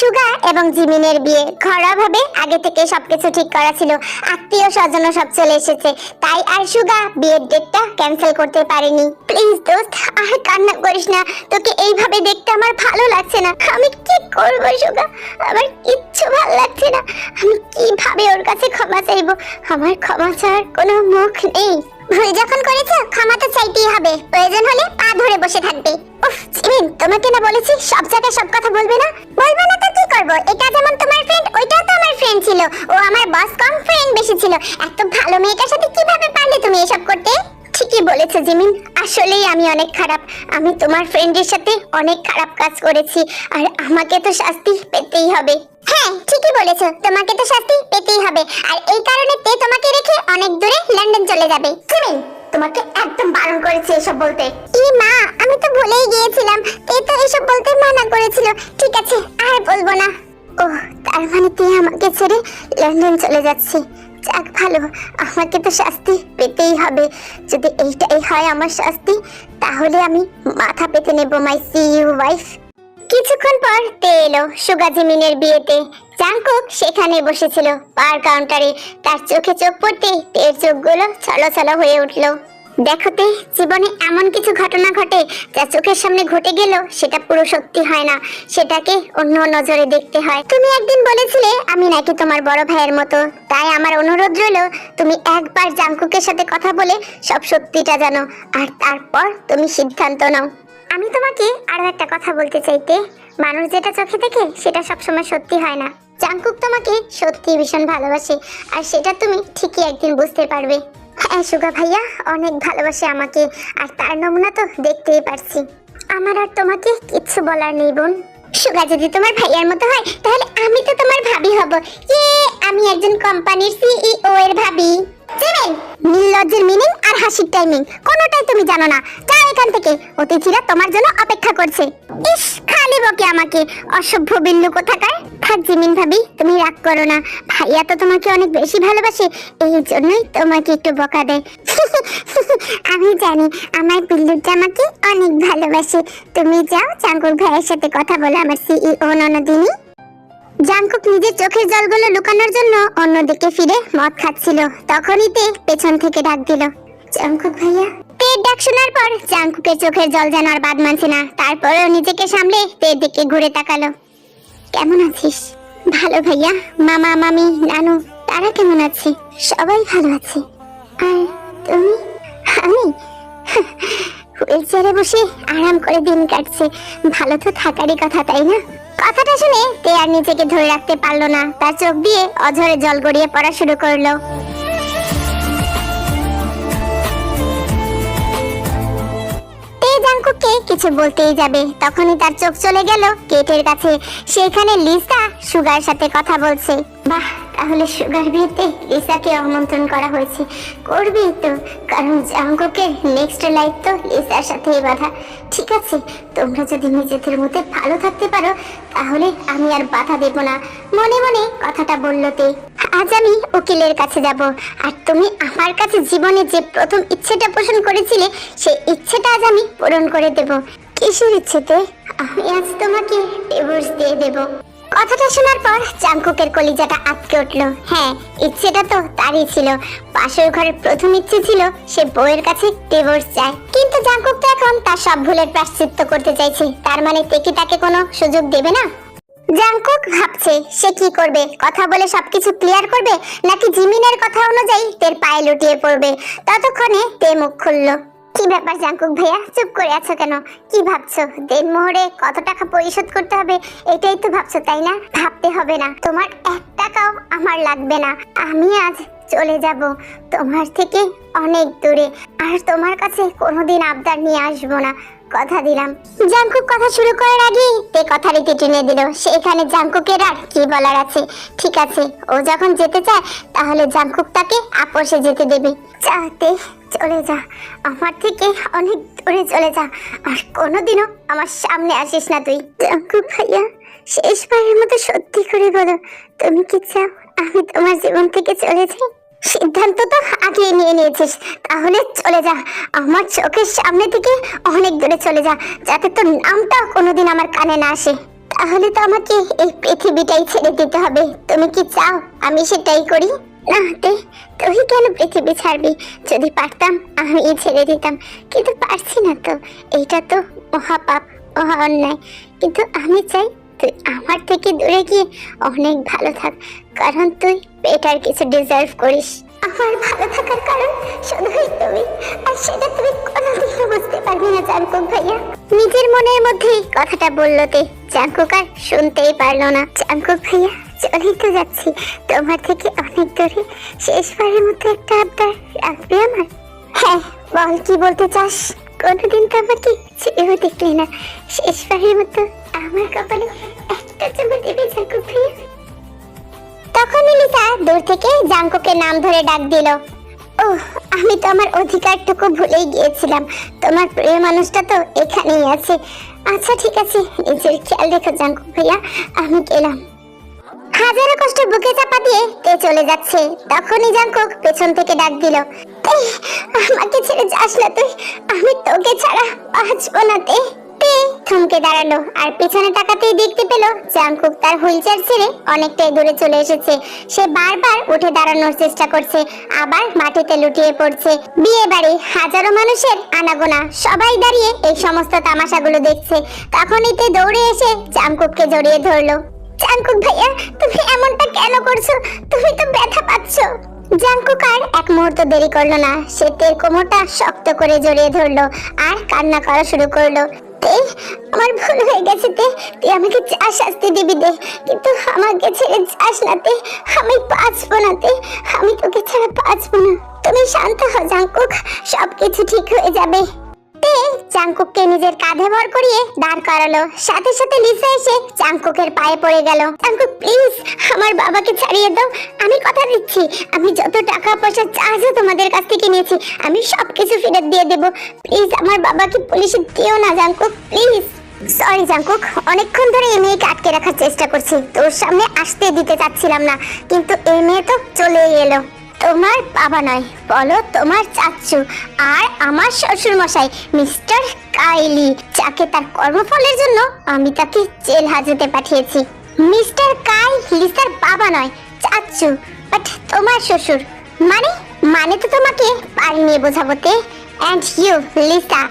সুগা এবং জিমিনের বিয়ে ঘরোয়া আগে থেকে সবকিছু ঠিক করা ছিল। আত্মীয় স্বজন সব চলে এসেছে। তাই আর সুগা বিয়ের ডেটটা ক্যান্সেল করতে পারেনি। প্লিজ দোস্ত, আর কান্না করিস না। তোকে এইভাবে দেখতে আমার ভালো লাগছে না। আমি কি করব সুগা? আমার কিচ্ছু ভালো লাগছে না। আমি কীভাবে ওর কাছে ক্ষমা চাইব? আমার ক্ষমা চাওয়ার কোনো মুখ নেই। ভুল যখন করেছ, ক্ষমা তো চাইতেই হবে। প্রয়োজন হলে পা ধরে বসে থাকবে। জিমিন তোমাকে না বলেছি সব জায়গায় সব কথা বলবে না? বলব না তো কি করব? এটা যেমন তোমার ফ্রেন্ড ওইটাও তো আমার ফ্রেন্ড ছিল। ও আমার বস কম ফ্রেন্ড বেশি ছিল। এত ভালো মেয়েটার সাথে কীভাবে পারলে তুমি এসব করতে? ঠিকই বলেছ, জিমিন। আসলেই আমি অনেক খারাপ। আমি তোমার ফ্রেন্ডের সাথে অনেক খারাপ কাজ করেছি। আর আমাকে তো শাস্তি পেতেই হবে। হ্যাঁ ঠিকই বলেছ। তোমাকে তো শাস্তি পেতেই হবে। আর এই কারণে তে তোমাকে রেখে অনেক দূরে লন্ডন চলে যাবে। জিমিন তোমাকে একদম বারণ করেছে এসব বলতে। ই মা, আমি তো ভুলেই গিয়েছিলাম। তে তো এসব বলতে মানা করেছিল। ঠিক আছে, আর বলব না। ও তার মানে তুই আমাকে ছেড়ে লন্ডন চলে যাচ্ছে। যাক, ভালো। আমাকে তো শাস্তি পেতেই হবে। যদি এইটাই হয় আমার শাস্তি, তাহলে আমি মাথা পেতে নেব মাই সি ইউ ওয়াইফ কিছুক্ষণ পর তে এলো সুগা জিমিনের বিয়েতে। জাংকুক সেখানে বসেছিল। পার কাউন্টারে তার চোখে চোখ পড়তে তের চোখগুলো ছলছল হয়ে উঠল। দেখতে জীবনে এমন কিছু ঘটনা ঘটে যা চোখের সামনে ঘটে গেল সেটা পুরো সত্যি হয় না। সেটাকে অন্য নজরে দেখতে হয়। তুমি একদিন বলেছিলে আমি নাকি তোমার বড় ভাইয়ের মতো। তাই আমার অনুরোধ রইল, তুমি একবার জাংকুকের সাথে কথা বলে সব সত্যিটা জানো। আর তারপর তুমি সিদ্ধান্ত নাও। আমি তোমাকে আরও একটা কথা বলতে চাইতে। মানুষ যেটা চোখে দেখে, সেটা সবসময় সত্যি হয় না। জাংকুক তোমাকে সত্যি ভীষণ ভালোবাসে, আর সেটা তুমি ঠিকই একদিন বুঝতে পারবে। হ্যাঁ সুগা ভাইয়া, অনেক ভালোবাসে আমাকে, আর তার নমুনা তো দেখতেই পারছি। আমার আর তোমাকে কিচ্ছু বলার নেই, বোন। সুগা, যদি তোমার ভাইয়ার মতো হয়, তাহলে আমি তো তোমার ভাবি হব। ইয়ে আমি একজন কোম্পানির সিইও এর ভাবি। মিনিং আর হাসির টাইমিং কোনোটাই তুমি জানো না। এখান থেকে। অতিথিরা তোমার জন্য অপেক্ষা করছে। ইস, খালি বকে আমাকে। অসভ্য কোথাকার? থাক জিমিন ভাবি, তুমি রাগ করো না। ভাইয়া তো তোমাকে অনেক বেশি ভালোবাসে। এই জন্যই তোমাকে একটু বকা দেয়। আমি জানি, আমার বিল্লুর জামাকে অনেক ভালোবাসে। তুমি যাও চাঙ্কুর ভাইয়ের সাথে কথা বলো, আমার সিইও ননদিনী। জাংকুক নিজের চোখের জলগুলো লুকানোর জন্য অন্যদিকে ফিরে মদ খাচ্ছিল। তখনই তে পেছন থেকে ডাক দিল জাংকুক ভাইয়া। তের ডাক শোনার পর জাংকুকের চোখের জল যেন আর বাদ মানছে না। তারপরেও নিজেকে সামলে তের দিকে ঘুরে তাকালো, কেমন আছিস? ভালো ভাইয়া। মামা, মামি, নানু, তারা কেমন আছে? সবাই ভালো আছে। আর তুমি? আমি? হুইল চেয়ারে বসে আরাম করে দিন কাটছে। ভালো তো থাকারই কথা, তাই না? কথাটা শুনে তে আর নিজেকে ধরে রাখতে পারল না। তার চোখ দিয়ে অঝরে জল গড়িয়ে পড়া শুরু করল। কিছু বলতেই যাবে। তখনই তার চোখ চলে গেল কেটের কাছে। সেখানে লিসা সুগার সাথে কথা বলছে। বাহ, তাহলে সুগার বিয়েতে লিসাকে আমন্ত্রণ করা হয়েছে। করবেই তো, কারণ জাঙ্কুকের নেক্সট লাইফ তো লিসার সাথেই বাধা। ঠিক আছে, তোমরা যদি নিজেদের মধ্যে ভালো থাকতে পারো, তাহলে আমি আর বাধা দেব না। মনে মনে কথাটা বলল তে। আজ আমি উকিলের কাছে যাব, আর তুমি আমার কাছে জীবনে যে প্রথম ইচ্ছেটা পোষণ করেছিলে, সেই ইচ্ছেটা আজ আমি পূরণ করে দেব। কিসের ইচ্ছেতে আমি আজ তোমাকে ডিভোর্স দিয়ে দেব। কথাটা শোনার পর চাঙ্কুকের কলিজাটা আটকে উঠল। হ্যাঁ ইচ্ছেটা তো তারই ছিল। পাশের ঘরের প্রথম ইচ্ছে ছিল সে বউয়ের কাছে ডিভোর্স চায় কিন্তু জাঙ্কুক তো এখন তার সব ভুলের প্রাশ্চিত্য করতে চাইছে। তার মানে তেকি তাকে কোনো সুযোগ দেবে না? জাংকুক ভাবছে, সে কি করবে? কথা বলে সবকিছু ক্লিয়ার করবে? নাকি জিমিনের কথা অনুযায়ী তের পায়ে লুটিয়ে পড়বে? ততক্ষণে তে মুখ খুললো। কি ব্যাপার জাঙ্কুক ভাইয়া? চুপ করে আছো কেন? কি ভাবছ? দেড় মোহরে কত টাকা পরিশোধ করতে হবে? এটাই তো ভাবছ, তাই না? ভাবতে হবে না। তোমার এক টাকাও আমার লাগবে না। আমি আজ চলে যাব তোমার থেকে অনেক দূরে। আর তোমার কাছে কোনোদিন আবদার নিয়ে আসব না। কথা দিলাম। জাংকুক কথা শুরু করার আগেই তে কথা রীতি টেনে দিল। সেখানে জাংকুকের আর কি বলার আছে? ঠিক আছে, ও যখন যেতে চায়, তাহলে জাংকুক তাকে আপোষে যেতে দেবে। যাতে চলে যা। আমার থেকে অনেক দূরে চলে যা। আর কোনোদিনও আমার সামনে আসিস না তুই। জাংকুক ভাইয়া শেষবারের মতো সত্যি করে বলো। তুমি কি চাও আমি তোমার জীবন থেকে চলে যাই? সিদ্ধান্ত তো আগে নিয়ে নিয়েছিস। তাহলে চলে যা। আমার চোখের সামনে থেকে অনেক দূরে চলে যা, যাতে তোর নামটা কোনোদিন আমার কানে না আসে। তাহলে তো আমাকে এই পৃথিবীটাই ছেড়ে দিতে হবে। তুমি কি চাও আমি সেটাই করি? না তে, তুই কেন পৃথিবী ছাড়বি? যদি পারতাম আমি ছেড়ে দিতাম। কিন্তু পারছি না তো। এইটা তো মহাপাপ, মহা অন্যায়। কিন্তু আমি চাই তুই আমার থেকে দূরে গিয়ে অনেক ভালো থাক কারণ তুই বেটার কিছু ডিজার্ভ করিস। আমার ভালো থাকার কারণ শুধুই তুমি আর সেটা তুমি কোনোদিনও বুঝতে পারবি না জাঙ্কুক ভাইয়া। নিজের মনের মধ্যেই কথাটা বলল তে। জাঙ্কুক আর শুনতেই পারল না। জাঙ্কুক ভাইয়া চলেই তো যাচ্ছি। তোমার থেকে অনেক দূরে শেষবারের মতো একটা আবদার রাখবে আমার। হ্যাঁ বল কি বলতে চাস? কোনোদিন তো আমাকে ছেড়েও দেখলি না। শেষবারের মতো আমার কপালে একটা চুমু দেবে জাঙ্কুক ভাইয়া তখন লিসা দূর থেকে জাঙ্কুকে নাম ধরে ডাক দিল। ও আমি তো আমার অধিকারটুকু ভুলেই গিয়েছিলাম। তোমার প্রিয় মানুষটা তো এখানেই আছে। আচ্ছা ঠিক আছে, নিজের খেয়াল রেখো জাঙ্কুক ভাইয়া, আমি গেলাম। হাজারো কষ্ট বুকে চাপা দিয়ে তে চলে যাচ্ছে। তখনই জাঙ্কুক পেছন থেকে ডাক দিল আমাকে ছেড়ে যাস না তুই আমি তোকে ছাড়া বাঁচবো না তে। থমকে দাঁড়াল আর পেছনে তাকাতেই দেখতে পেল জাঙ্কুক তার হুইলচেয়ার ছেড়ে অনেকটাই দূরে চলে এসেছে। সে বারবার উঠে দাঁড়ানোর চেষ্টা করছে, আবার মাটিতে লুটিয়ে পড়ছে। বিয়ে বাড়ি, হাজারো মানুষের আনাগোনা, সবাই দাঁড়িয়ে এই সমস্ত তামাশাগুলো দেখছে। তখনই তে দৌড়ে এসে জাঙ্কুককে জড়িয়ে ধরলো। জাঙ্কুক ভাইয়া, তুমি এমনটা কেন করছ? তুমি তো ব্যথা পাচ্ছ। জাঙ্কুক আর এক মুহূর্ত দেরি করল না। সে তের কোমরটা শক্ত করে জড়িয়ে ধরলো আর কান্না করা শুরু করল। আমার ভুল হয়ে গেছে তে। তুই আমাকে শাস্তি দিবি দে কিন্তু আমাকে ছেড়ে যাস না তে। আমি বাঁচবো না তে। আমি তোকে ছাড়া বাঁচবো না। তুমি শান্ত হও জাঙ্কুক। সবকিছু ঠিক হয়ে যাবে। তে চাঙ্কুককে নিজের কাঁধে ভর করিয়ে দাঁড় করালো। সাথে সাথে লিসা এসে চাঙ্কুকের পায়ে পড়ে গেল। চাঙ্কুক প্লিজ আমার বাবাকে ছাড়িয়ে দাও। আমি কথা দিচ্ছি। আমি যত টাকা পয়সা তোমাদের কাছ থেকে নিয়েছি, আমি সবকিছু ফেরত দিয়ে দেব। প্লিজ আমার বাবাকে পুলিশে দিও না জাঙ্কুক প্লিজ সরি জাঙ্কুক অনেকক্ষণ ধরে এই মেয়েকে আটকে রাখার চেষ্টা করছি। তোর সামনে আসতে দিতে চাচ্ছিলাম না, কিন্তু এই মেয়ে তো চলেই এলো। তোমার বাবা নয়, বলো তোমার চাচ্ছু আর আমার শ্বশুর মশাই মিস্টার কাইলি, যাকে তার কর্মফলের জন্য আমি তাকে জেল হাজতে পাঠিয়েছি। মিস্টার কাই লিসার বাবা নয় চাচ্চু বাট তোমার শ্বশুর। মানে মানে তো তোমাকে বাড়ি নিয়ে বোঝাবোতে অ্যান্ড ইউ লিসা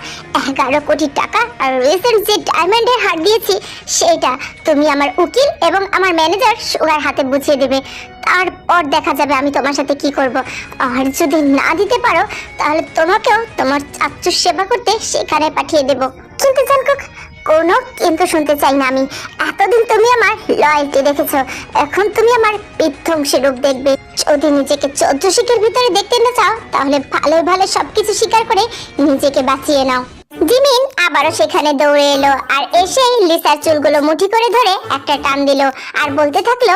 এগারো কোটি টাকা আর রিসেন্ট যে ডায়মন্ডের হার দিয়েছি, সেটা তুমি আমার উকিল এবং আমার ম্যানেজার সুগার হাতে বুঝিয়ে দেবে। তারপর দেখা যাবে আমি তোমার সাথে কি করব। আর যদি না দিতে পারো, তাহলে তোমাকেও তোমার চাচ্চুর সেবা করতে সেখানে পাঠিয়ে দেব। কিন্তু জানকুক। কোনো কিন্তু শুনতে চাই না আমি। এতদিন তুমি আমার লয়্যালটি দেখেছ। এখন তুমি আমার বিধ্বংসী রূপ দেখবে। যদি নিজেকে চোদ্দ শিখের ভিতরে দেখতে না চাও, তাহলে ভালো ভালো সবকিছু স্বীকার করে নিজেকে বাঁচিয়ে নাও। জিমিন আবারও সেখানে দৌড়ে এলো আর এসেই লিসার চুলগুলো মুঠি করে ধরে একটা টান দিল আর বলতে থাকল,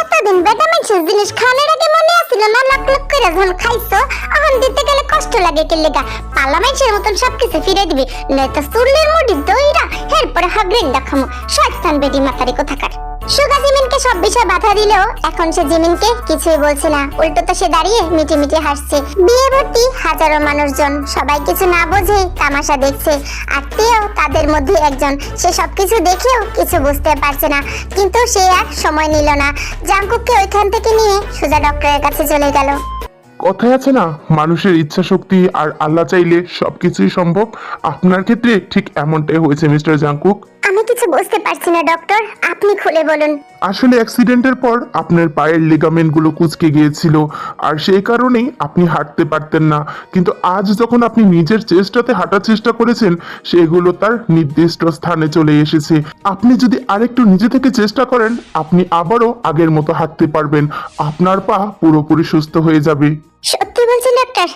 এতদিন মানুষের জিনিস খাওয়ানোর আগে আসছিল না লাখ লাখ করে যখন খাইছো, এখন দিতে গেলে কষ্ট লাগে কে লেগা? পালা মানুষের মতন সবকিছু ফিরে দিবি, নয়তো চুলের মুড়ি দইরা এরপরে হাগরিন দেখামো শয়তান বেডি কথা কোথাকার? সুগা জিমিনকে সব বাধা দিলেও এখন সে জিমিনকে কিছুই বলছে না। উল্টো তো সে দাঁড়িয়ে মিটি মিটি হাসছে। বিয়ে ভর্তি হাজারো মানুষজন। সবাই কিছু না বোঝেই তামাশা দেখছে। তেও তাদের মধ্যে একজন। সে সবকিছু দেখেও কিছু বুঝতে পারছে না। কিন্তু সে আর সময় নিল না। জাঙ্কুককে ওইখান থেকে নিয়ে সোজা ডক্টরের কাছে চলে গেল। কথায় আছে না, মানুষের ইচ্ছা শক্তি আর আল্লাহ চাইলে সবকিছুই সম্ভব। আপনার ক্ষেত্রে ঠিক এমনটাই হয়েছে, মিস্টার জাংকুক। বুঝতে পারছি না ডক্টর আপনি খুলে বলুন। আসলে অ্যাক্সিডেন্টের পর আপনার পায়ের লিগামেন্টগুলো কুচকে গিয়েছিল আর সেই কারণেই আপনি হাঁটতে পারতেন না। কিন্তু আজ যখন আপনি নিজের চেষ্টাতে হাঁটার চেষ্টা করেছেন সেগুলো তার নির্দিষ্ট স্থানে চলে এসেছে। আপনি যদি আরেকটু নিজে থেকে চেষ্টা করেন আপনি আবারও আগের মতো হাঁটতে পারবেন। আপনার পা পুরোপুরি সুস্থ হয়ে যাবে। সত্যি বলছেন ডাক্তার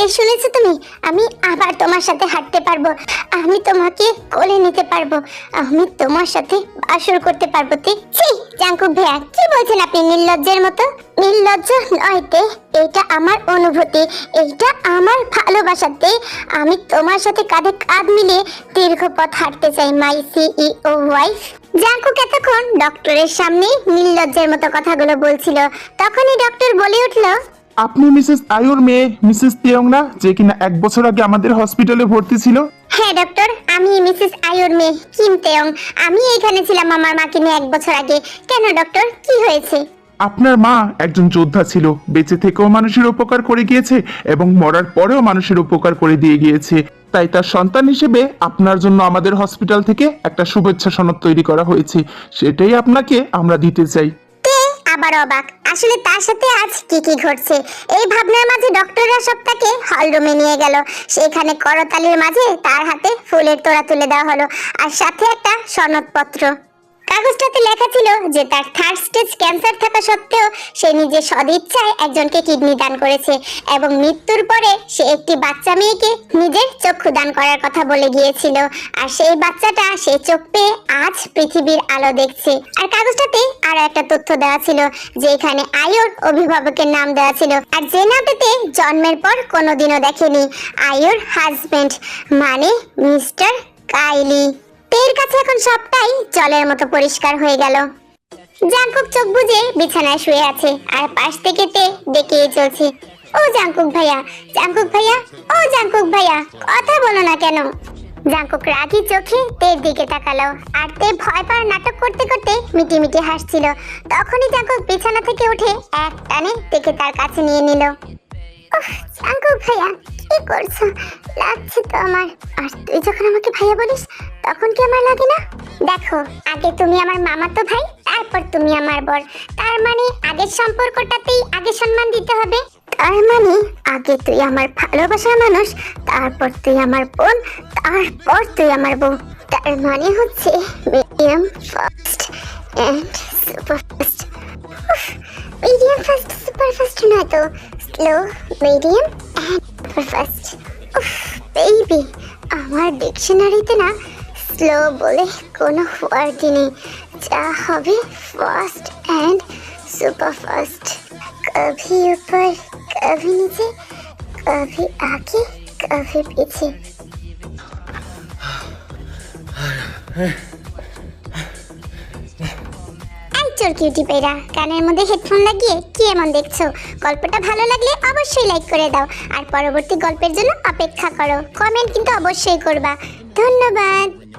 তে শুনেছো তুমি? আমি আবার তোমার সাথে হাঁটতে পারব। আমি তোমাকে কোলে নিতে পারব। আমি তোমার সাথে বাসর করতে পারব তে। ছি জাঙ্কু ভাইয়া কি বলছেন আপনি নির্লজ্জের মতো? নির্লজ্জ নয় তে এটা আমার অনুভূতি, এইটা আমার ভালোবাসাতে। আমি তোমার সাথে কাঁধে কাঁধ মিলিয়ে দীর্ঘ পথ হাঁটতে চাই মাই সিইও ওয়াইফ জাঙ্কুক এতক্ষণ ডক্টরের সামনে নির্লজ্জের মতো কথাগুলো বলছিল। তখনই ডক্টর বলে উঠল আপনি মিসেস আয়ুর মেয়ে মিসেস তিয়ং না যে কিনা এক বছর আগে আমাদের হসপিটালে ভর্তি ছিল? হ্যাঁ ডক্টর আমি মিসেস আয়ুর মেয়ে কিম তেয়ং। আমি এখানে ছিলাম আমার মাকে নিয়ে এক বছর আগে। কেন ডক্টর কি হয়েছে? আপনার মা একজন যোদ্ধা ছিল বেঁচে থেকেও মানুষের উপকার করে গিয়েছে এবং মরার পরেও মানুষের উপকার করে দিয়ে গিয়েছে। তাই তার সন্তান হিসেবে আপনার জন্য আমাদের হসপিটাল থেকে একটা শুভেচ্ছা সনদ তৈরি করা হয়েছে। সেটাই আপনাকে আমরা দিতে চাই। আবার অবাক। আসলে তার সাথে আজ কি কি ঘটছে? এই ভাবনার মাঝে ডক্টররা সব তাকে হলরুমে নিয়ে গেল। সেখানে করতালির মাঝে তার হাতে ফুলের তোড়া তুলে দেওয়া হলো। আর সাথে একটা সনদপত্র। কাগজটাতে লেখা ছিল যে তার থার্ড স্টেজ ক্যান্সার থাকা সত্ত্বেও সে নিজের সদিচ্ছায় একজনকে কিডনি দান করেছে এবং মৃত্যুর পরে সে একটি বাচ্চা মেয়েকে নিজের চক্ষু দান করার কথা বলে গিয়েছিল। আর সেই বাচ্চাটা সে চোখ পেয়ে আজ পৃথিবীর আলো দেখছে। আর কাগজটাতে আরও একটা তথ্য দেওয়া ছিল যে এখানে আয়ুর অভিভাবকের নাম দেওয়া ছিল। আর যে নামটাতে জন্মের পর কোনোদিনও দেখেনি আয়ুর হাজবেন্ড মানে মিস্টার কাইলি। তের কাছে এখন সবটাই জলের মতো পরিষ্কার হয়ে গেল। জাঙ্কুক চোখ বুজে বিছানায় শুয়ে আছে আর পাশ থেকে তে ডেকে চলছে। ও জাঙ্কুক ভাইয়া জাঙ্কুক ভাইয়া, ও জাঙ্কুক ভাইয়া, কথা বলো না কেন? জাঙ্কুক রাগি চোখে তের দিকে তাকালো আর তে ভয় পাওয়ার নাটক করতে করতে মিটি মিটি হাসছিল। তখনই জাঙ্কুক বিছানা থেকে উঠে এক টানে তেকে তার কাছে নিয়ে নিল। জাঙ্কুক ভাইয়া, কি করছ? লাগছে তো আমার। আর তুই যখন আমাকে ভাইয়া বলিস তখন কি আমার লাগে না? দেখো, আগে তুমি আমার মামা তো ভাই, তারপর তুমি আমার বর। তার মানে আগের সম্পর্কটাতেই আগে সম্মান দিতে হবে? তার মানে আগে তুই আমার ভালোবাসার মানুষ, তারপর তুই আমার বোন, তারপর তুই আমার বউ। তার মানে হচ্ছে medium fast and super fast medium fast super fast নয় তো। Slow medium and super fast baby আমার ডিকশনারিতে না স্লো বলে কোনো ওয়ার্ডই নেই। যা হবে ফার্স্ট এন্ড সুপার ফাস্ট কভি উপর, কভি নিচে, কভি আগে, কভি পিছে। চোর কিউটি পেরা কানের মধ্যে হেডফোন লাগিয়ে কি এমন দেখছ? গল্পটা ভালো লাগলে অবশ্যই লাইক করে দাও। আর পরবর্তী গল্পের জন্য অপেক্ষা করো। কমেন্ট কিন্তু অবশ্যই করবা। ধন্যবাদ।